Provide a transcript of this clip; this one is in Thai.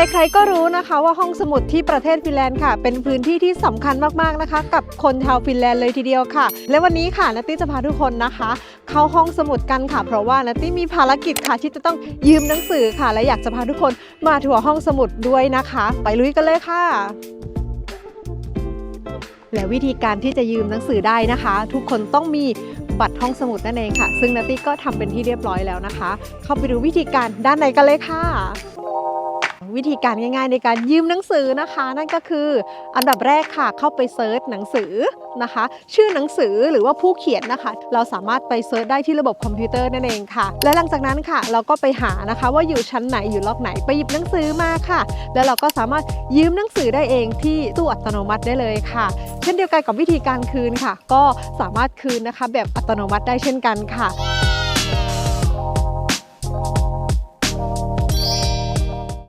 ใครๆก็รู้นะคะว่าห้องสมุดที่ประเทศฟินแลนด์ค่ะ เป็นพื้นที่ที่สำคัญมากๆนะคะ กับคนชาวฟินแลนด์เลยทีเดียวค่ะ และวันนี้ค่ะนัตตี้จะพาทุกคนนะคะ เข้าห้องสมุดกันค่ะ เพราะว่านัตตี้มีภารกิจค่ะที่จะต้องยืมหนังสือค่ะ และอยากจะพาทุกคนมาทัวร์ห้องสมุดด้วยนะคะ ไปลุยกันเลยค่ะและวิธีการที่จะยืมหนังสือได้นะคะ ทุกคนต้องมีบัตรห้องสมุดนั่นเองค่ะ ซึ่งนัตตี้ก็ทำเป็นที่เรียบร้อยแล้วนะคะ เข้าไปดูวิธีการด้านในกันเลยค่ะ วิธีการง่ายๆ ในการยืมหนังสือนะคะ นั่นก็คืออันดับแรกค่ะเข้าไปเซิร์ชหนังสือนะคะ ชื่อหนังสือหรือว่าผู้เขียนนะคะ เราสามารถไปเซิร์ชได้ที่ระบบคอมพิวเตอร์นั่นเองค่ะ และหลังจากนั้นค่ะ เราก็ไปหานะคะ ว่าอยู่ชั้นไหนอยู่ล็อกไหนไปหยิบหนังสือมาค่ะ แล้วเราก็สามารถยืมหนังสือได้เองที่ตู้อัตโนมัติได้เลยค่ะ เช่นเดียวกันกับวิธีการคืนค่ะ ก็สามารถคืนนะคะ แบบอัตโนมัติได้เช่นกันค่ะ